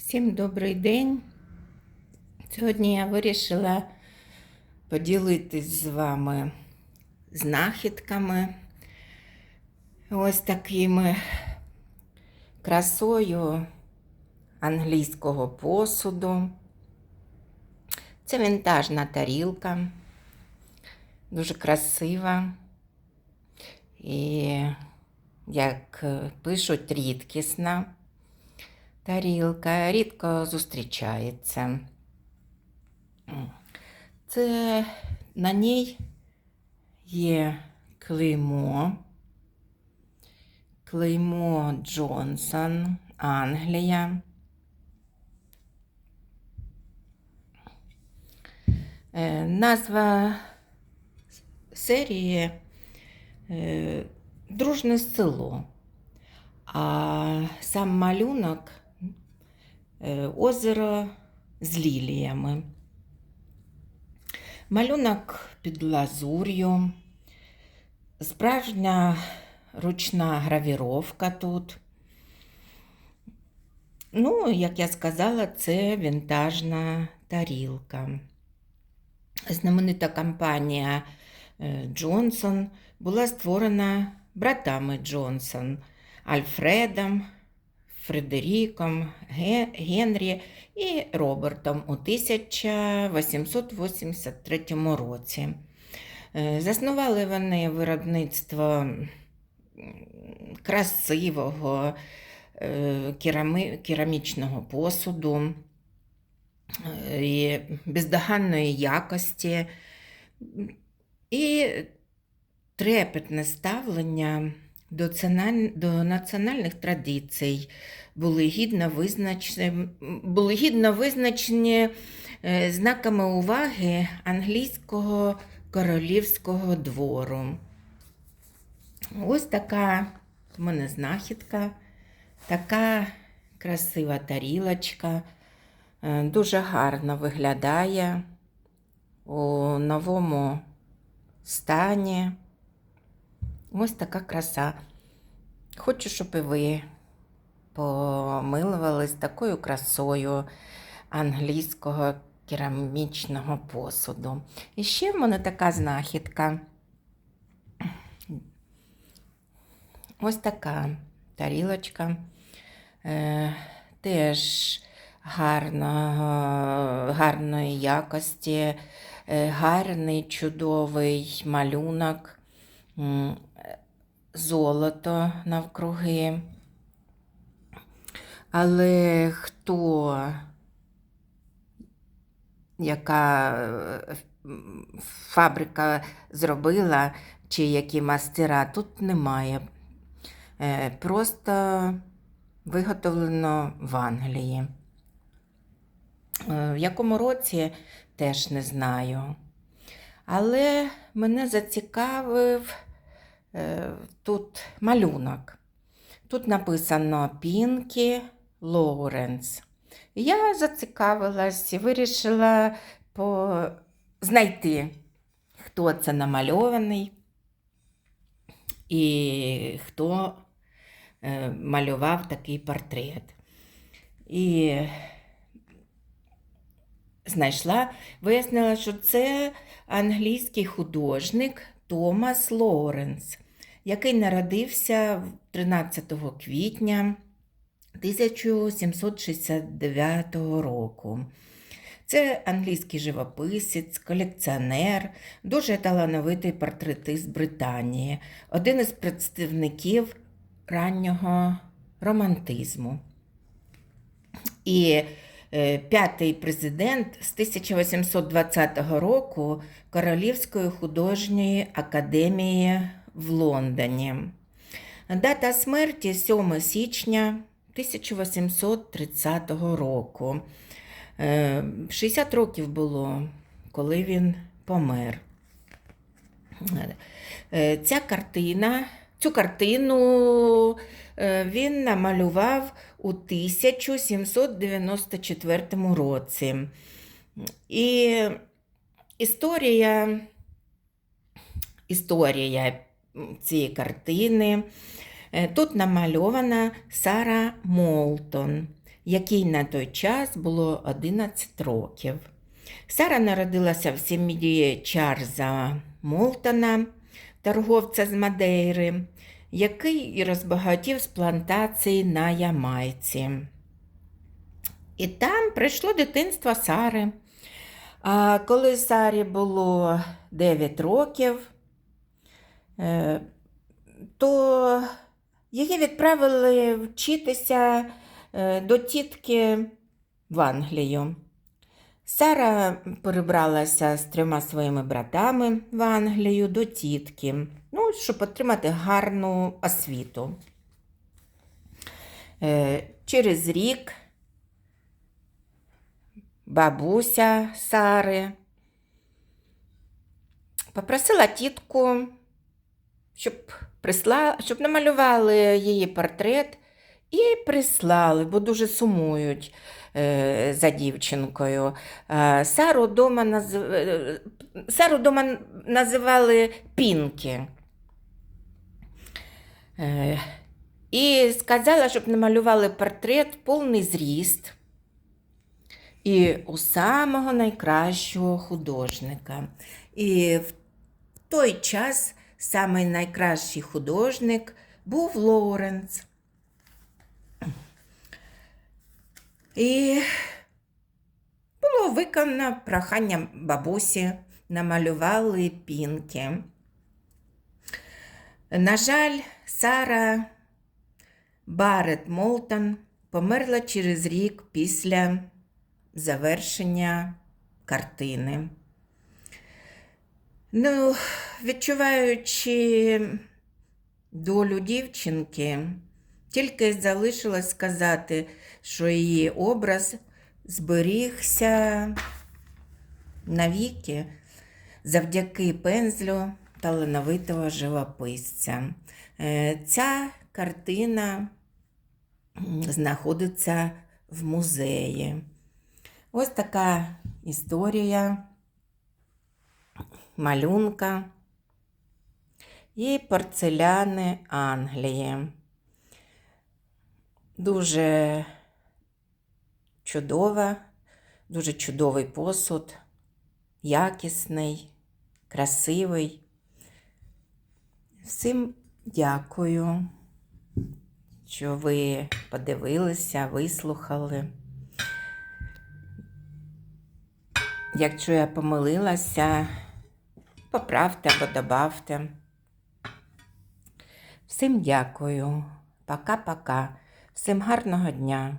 Всім добрий день. Сьогодні я вирішила поділитись з вами знахідками. Ось такими красою англійського посуду. Це вінтажна тарілка, дуже красива. І, як пишуть, рідкісна тарілка рідко зустрічається. Це на ній є клеймо. Клеймо Джонсон, Англія. Е, Назва серії е, Дружне село. А сам малюнок озеро з ліліями. Малюнок під лазур'ю, справжня ручна гравіровка тут. Ну, як я сказала, це вінтажна тарілка. Знаменита компанія е, Джонсон була створена братами Джонсон Альфредом, Фредеріком, Генрі і Робертом у 1883 році. Е, Заснували вони виробництво красивого е, керамічного посуду е, і бездоганної якості і трепетне ставлення до, національних традицій були гідно визначені, були гідно визначені е, знаками уваги англійського королівського двору. Ось така в мене знахідка, така красива тарілочка, е, дуже гарно виглядає у новому стані. Ось така краса. Хочу, щоб і ви помилувались такою красою англійського керамічного посуду. І ще в мене така знахідка. Ось така тарілочка. Е, теж гарного, гарної якості, е, гарний чудовий малюнок, золото навкруги. Але хто, яка е, фабрика зробила, чи які мастера, тут немає. Е, Просто виготовлено в Англії. Е, В якому році теж не знаю. Але мене зацікавив тут малюнок. Тут написано Пінкі Лоуренс. Я зацікавилась і вирішила по... знайти, хто це намальований і хто е, малював такий портрет. І знайшла, вияснила, що це англійський художник Томас Лоуренс, який народився 13 квітня 1769 року. Це англійський живописець, колекціонер, дуже талановитий портретист Британії, один із представників раннього романтизму. І е, п'ятий президент з 1820 року Королівської художньої академії в Лондоні. Дата смерті 7 січня 1830 року. Е, 60 років було, коли він помер. Е, Ця картина, цю картину е, він намалював у 1794 році. І історія, історія цієї картини. Е, Тут намальована Сара Молтон, якій на той час було 11 років. Сара народилася в сім'ї Чарльза Молтона, торговця з Мадейри, який і розбагатів з плантації на Ямайці. І там прийшло дитинство Сари. А коли Сарі було 9 років, то її відправили вчитися е, до тітки в Англію. Сара перебралася з трьома своїми братами в Англію до тітки, ну, щоб отримати гарну освіту. Е, Через рік бабуся Сари попросила тітку, щоб, присла... щоб намалювали її портрет і прислали, бо дуже сумують е, за дівчинкою. Е, Сару дома, наз... е, Сару дома називали Пінкі. Е, і сказала, щоб намалювали портрет повний зріст. І у самого найкращого художника. І в той час самий найкращий художник був Лоуренс. І було виконано прохання бабусі, намалювали пінки. На жаль, Сара Барет Молтон померла через рік після завершення картини. Ну, відчуваючи долю дівчинки, тільки залишилось сказати, що її образ зберігся навіки завдяки пензлю талановитого живописця. Е, Ця картина знаходиться в музеї. Ось така історія малюнка і порцеляни Англії. Дуже чудова, дуже чудовий посуд, якісний, красивий. Всім дякую, що ви подивилися, вислухали. Якщо я помилилася, поправте або добавте. Всім дякую. Пока-пока. Всім гарного дня.